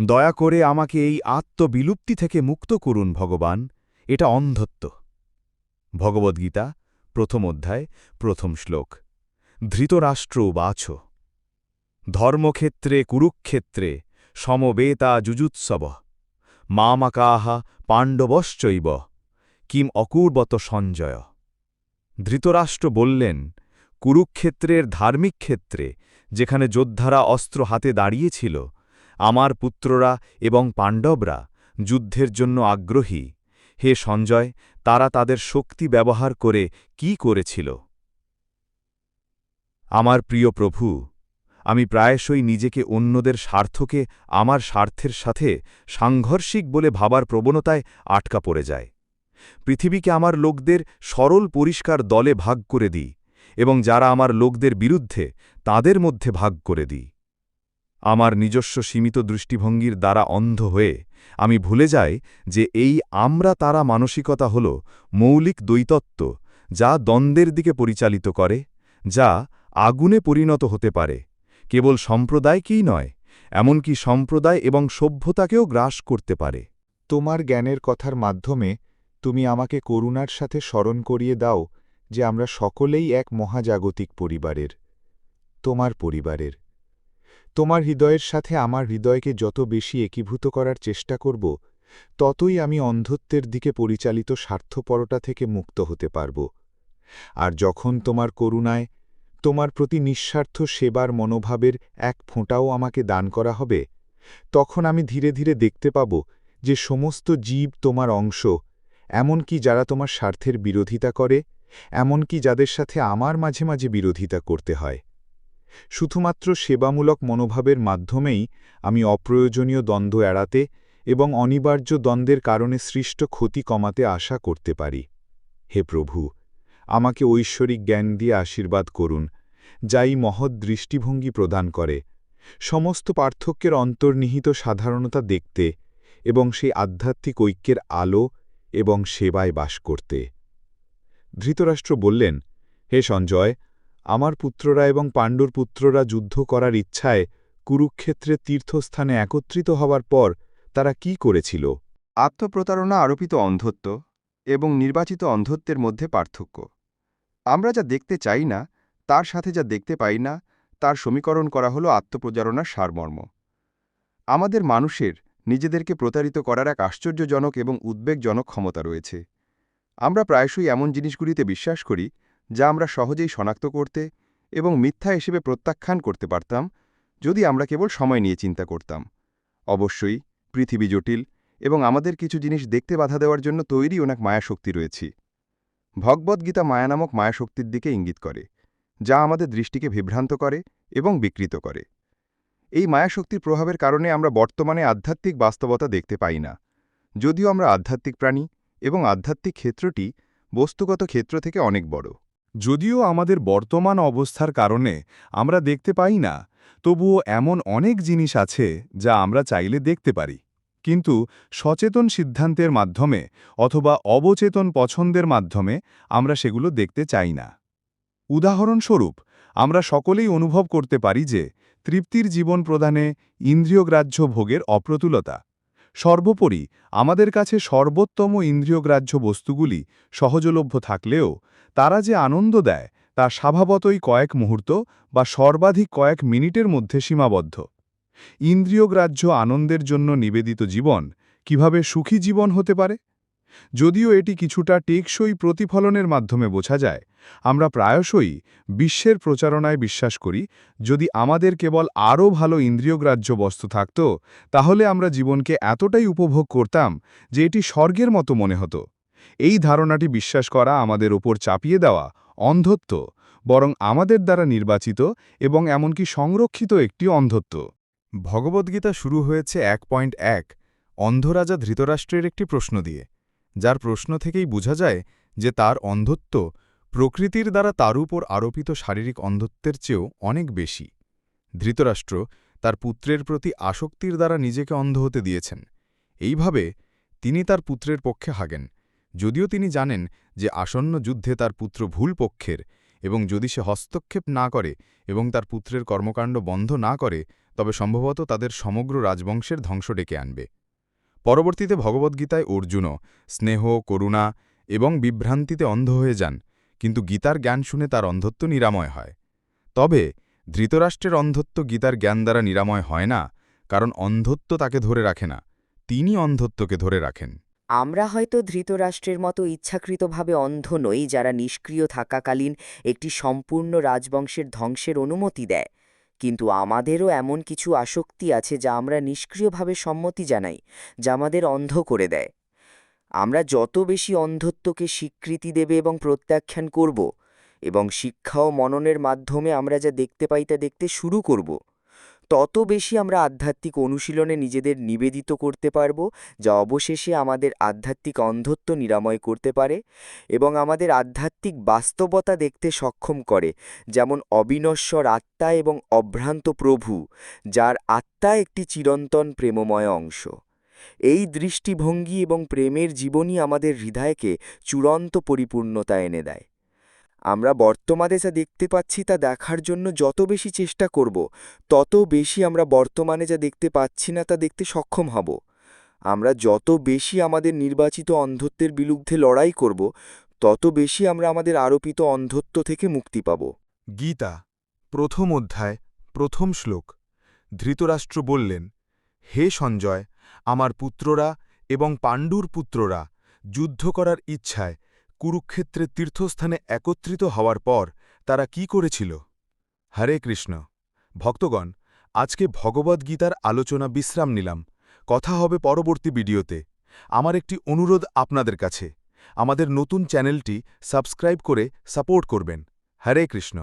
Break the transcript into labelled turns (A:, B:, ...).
A: দয়া করে আমাকে এই আত্মবিলুপ্তি থেকে মুক্ত করুন, ভগবান। এটা অন্ধত্ব। ভগবদ্গীতা, প্রথম অধ্যায়, প্রথম শ্লোক। ধৃতরাষ্ট্র বাছ ধর্মক্ষেত্রে, কুরুক্ষেত্রে, সমবেতা যুজুৎসব মামাকাহ পাণ্ডবশ্চৈব। কিম অকুর্বত সঞ্জয়। ধৃতরাষ্ট্র বললেন, কুরুক্ষেত্রের ধার্মিক ক্ষেত্রে, যেখানে যোদ্ধারা অস্ত্র হাতে দাঁড়িয়েছিল আমার পুত্ররা এবং পাণ্ডবরা যুদ্ধের জন্য আগ্রহী। হে সঞ্জয়, তারা তাদের শক্তি ব্যবহার করে কি করেছিল? আমার প্রিয় প্রভু, আমি প্রায়শই নিজেকে অন্যদের স্বার্থকে আমার স্বার্থের সাথে সাংঘর্ষিক বলে ভাবার প্রবণতায় আটকা পড়ে যায়। পৃথিবীকে আমার লোকদের সরল পরিষ্কার দলে ভাগ করে দিই এবং যারা আমার লোকদের বিরুদ্ধে তাদের মধ্যে ভাগ করে দিই। আমার নিজস্ব সীমিত দৃষ্টিভঙ্গির দ্বারা অন্ধ হয়ে, আমি ভুলে যাই যে এই আমরা তারা মানসিকতা হল মৌলিক দ্বৈতত্ব, যা দ্বন্দ্বের দিকে পরিচালিত করে, যা আগুনে পরিণত হতে পারে। কেবল সম্প্রদায়কেই নয়, এমনকি সম্প্রদায় এবং সভ্যতাকেও গ্রাস করতে পারে।
B: তোমার জ্ঞানের কথার মাধ্যমে তুমি আমাকে করুণার সাথে স্মরণ করিয়ে দাও যে আমরা সকলেই এক মহাজাগতিক পরিবারের, তোমার পরিবারের। তোমার হৃদয়ের সাথে আমার হৃদয়কে যত বেশি একীভূত করার চেষ্টা করব, ততই আমি অন্ধত্বের দিকে পরিচালিত স্বার্থপরতা থেকে মুক্ত হতে পারব। আর যখন তোমার করুণায়, তোমার প্রতি নিঃস্বার্থ সেবার মনোভাবের এক ফোঁটাও আমাকে দান করা হবে, তখন আমি ধীরে ধীরে দেখতে পাব যে সমস্ত জীব তোমার অংশ, এমনকি যারা তোমার স্বার্থের বিরোধিতা করে, এমনকি যাদের সাথে আমার মাঝে মাঝে বিরোধিতা করতে হয়। শুধুমাত্র সেবামূলক মনোভাবের মাধ্যমেই আমি অপ্রয়োজনীয় দ্বন্দ্ব এড়াতে এবং অনিবার্য দ্বন্দ্বের কারণে সৃষ্ট ক্ষতি কমাতে আশা করতে পারি। হে প্রভু, আমাকে ঐশ্বরিক জ্ঞান দিয়ে আশীর্বাদ করুন যাই মহৎ দৃষ্টিভঙ্গি প্রদান করে। সমস্ত পার্থক্যের অন্তর্নিহিত সাধারণতা দেখতে এবং সেই আধ্যাত্মিক ঐক্যের আলো এবং সেবায় বাস করতে। ধৃতরাষ্ট্র বললেন, হে সঞ্জয় আমার পুত্ররা এবং পাণ্ডুর পুত্ররা যুদ্ধ করার ইচ্ছায় কুরুক্ষেত্রে তীর্থস্থানে একত্রিত হবার পর তারা কি করেছিল?
C: আত্মপ্রতারণা আরোপিত অন্ধত্ব এবং নির্বাচিত অন্ধত্বের মধ্যে পার্থক্য। আমরা যা দেখতে চাই না, তার সাথে যা দেখতে পাই না, তার সমীকরণ করা হল আত্মপ্রচারণার সারমর্ম। আমাদের মানুষের নিজেদেরকে প্রতারিত করার এক আশ্চর্যজনক এবং উদ্বেগজনক ক্ষমতা রয়েছে। আমরা প্রায়শই এমন জিনিসগুলিতে বিশ্বাস করি যা আমরা সহজেই শনাক্ত করতে এবং মিথ্যা হিসেবে প্রত্যাখ্যান করতে পারতাম যদি আমরা কেবল সময় নিয়ে চিন্তা করতাম। অবশ্যই পৃথিবী জটিল এবং আমাদের কিছু জিনিস দেখতে বাধা দেওয়ার জন্য তৈরি অনেক মায়াশক্তি রয়েছে। ভগবদ্গীতা মায়া নামক মায়াশক্তির দিকে ইঙ্গিত করে, যা আমাদের দৃষ্টিকে বিভ্রান্ত করে এবং বিকৃত করে। এই মায়াশক্তির প্রভাবের কারণে আমরা বর্তমানে আধ্যাত্মিক বাস্তবতা দেখতে পাই না। যদিও আমরা আধ্যাত্মিক প্রাণী এবং আধ্যাত্মিক ক্ষেত্রটি বস্তুগত ক্ষেত্র থেকে অনেক বড়।
A: যদিও আমাদের বর্তমান অবস্থার কারণে আমরা দেখতে পাই না, তবুও এমন অনেক জিনিস আছে যা আমরা চাইলে দেখতে পারি। কিন্তু সচেতন সিদ্ধান্তের মাধ্যমে অথবা অবচেতন পছন্দের মাধ্যমে আমরা সেগুলো দেখতে চাই না। উদাহরণস্বরূপ, আমরা সকলেই অনুভব করতে পারি যে তৃপ্তির জীবন প্রদানে ইন্দ্রিয়গ্রাহ্য ভোগের অপ্রতুলতা। সর্বোপরি, আমাদের কাছে সর্বোত্তম ইন্দ্রিয়গ্রাহ্য বস্তুগুলি সহজলভ্য থাকলেও, তারা যে আনন্দ দেয় তা স্বভাবতই কয়েক মুহূর্ত বা সর্বাধিক কয়েক মিনিটের মধ্যে সীমাবদ্ধ। ইন্দ্রিয়গ্রাহ্য আনন্দের জন্য নিবেদিত জীবন কীভাবে সুখী জীবন হতে পারে? যদিও এটি কিছুটা টেকসই প্রতিফলনের মাধ্যমে বোঝা যায়, আমরা প্রায়শই বিশ্বের প্রচারণায় বিশ্বাস করি, যদি আমাদের কেবল আরও ভালো ইন্দ্রিয়গ্রাহ্য বস্তু থাকত, তাহলে আমরা জীবনকে এতটাই উপভোগ করতাম যে এটি স্বর্গের মতো মনে হতো। এই ধারণাটি বিশ্বাস করা আমাদের ওপর চাপিয়ে দেওয়া অন্ধত্ব, বরং আমাদের দ্বারা নির্বাচিত এবং এমনকি সংরক্ষিত একটি অন্ধত্ব। ভগবদ্গীতা শুরু হয়েছে এক পয়েন্ট এক অন্ধরাজা ধৃতরাষ্ট্রের একটি প্রশ্ন দিয়ে। যার প্রশ্ন থেকেই বোঝা যায় যে তার অন্ধত্ব প্রকৃতির দ্বারা তার উপর আরোপিত শারীরিক অন্ধত্বের চেয়েও অনেক বেশি। ধৃতরাষ্ট্র তার পুত্রের প্রতি আসক্তির দ্বারা নিজেকে অন্ধ হতে দিয়েছেন। এইভাবে তিনি তার পুত্রের পক্ষে হাগেন। যদিও তিনি জানেন যে আসন্ন যুদ্ধে তার পুত্র ভুল পক্ষের এবং যদি সে হস্তক্ষেপ না করে এবং তার পুত্রের কর্মকাণ্ড বন্ধ না করে, তবে সম্ভবত তাদের সমগ্র রাজবংশের ধ্বংস ডেকে আনবে। পরবর্তীতে ভগবদ্গীতায় অর্জুনও স্নেহ, করুণা এবং বিভ্রান্তিতে অন্ধ হয়ে যান, কিন্তু গীতার জ্ঞান শুনে তার অন্ধত্ব নিরাময় হয়। তবে ধৃতরাষ্ট্রের অন্ধত্ব গীতার জ্ঞান দ্বারা নিরাময় হয় না, কারণ অন্ধত্ব তাকে ধরে রাখে না, তিনি অন্ধত্বকে ধরে রাখেন।
D: আমরা হয়তো ধৃতরাষ্ট্রের মতো ইচ্ছাকৃতভাবে অন্ধ নই যারা নিষ্ক্রিয় থাকাকালীন একটি সম্পূর্ণ রাজবংশের ধ্বংসের অনুমতি দেয়। কিন্তু আমাদেরও এমন কিছু আসক্তি আছে যা আমরা নিষ্ক্রিয়ভাবে সম্মতি জানাই, যা আমাদের অন্ধ করে দেয়। আমরা যত বেশি অন্ধত্বকে স্বীকৃতি দেবে এবং প্রত্যাখ্যান করব এবং শিক্ষা ও মননের মাধ্যমে আমরা যা দেখতে পাই তা দেখতে শুরু করব। তত বেশি আমরা আধ্যাত্মিক অনুশীলনে নিজেদের নিবেদিত করতে পারব, যা অবশেষে আমাদের আধ্যাত্মিক অন্ধত্ব নিরাময় করতে পারে এবং আমাদের আধ্যাত্মিক বাস্তবতা দেখতে সক্ষম করে, যেমন অবিনশ্বর আত্মা এবং অভ্রান্ত প্রভু, যার আত্মা একটি চিরন্তন প্রেমময় অংশ। এই দৃষ্টিভঙ্গি এবং প্রেমের জীবনই আমাদের হৃদয়কে চূড়ান্ত পরিপূর্ণতা এনে দেয়। আমরা বর্তমানে যা দেখতে পাচ্ছি তা দেখার জন্য যত বেশি চেষ্টা করব, তত বেশি আমরা বর্তমানে যা দেখতে পাচ্ছি না তা দেখতে সক্ষম হব। আমরা যত বেশি আমাদের নির্বাচিত অন্ধত্বের বিরুদ্ধে লড়াই করব, তত বেশি আমরা আমাদের আরোপিত অন্ধত্ব থেকে মুক্তি পাব।
B: গীতা, প্রথম অধ্যায়, প্রথম শ্লোক। ধৃতরাষ্ট্র বললেন, হে সঞ্জয়, আমার পুত্ররা এবং পাণ্ডুর পুত্ররা যুদ্ধ করার ইচ্ছায় কুরুক্ষেত্রের তীর্থস্থানে একত্রিত হওয়ার পর তারা কি করেছিল? হরে কৃষ্ণ। ভক্তগণ, আজকে ভগবদ্গীতার আলোচনা বিশ্রাম নিলাম। কথা হবে পরবর্তী ভিডিওতে। আমার একটি অনুরোধ আপনাদের কাছে। আমাদের নতুন চ্যানেলটি সাবস্ক্রাইব করে সাপোর্ট করবেন। হরে কৃষ্ণ।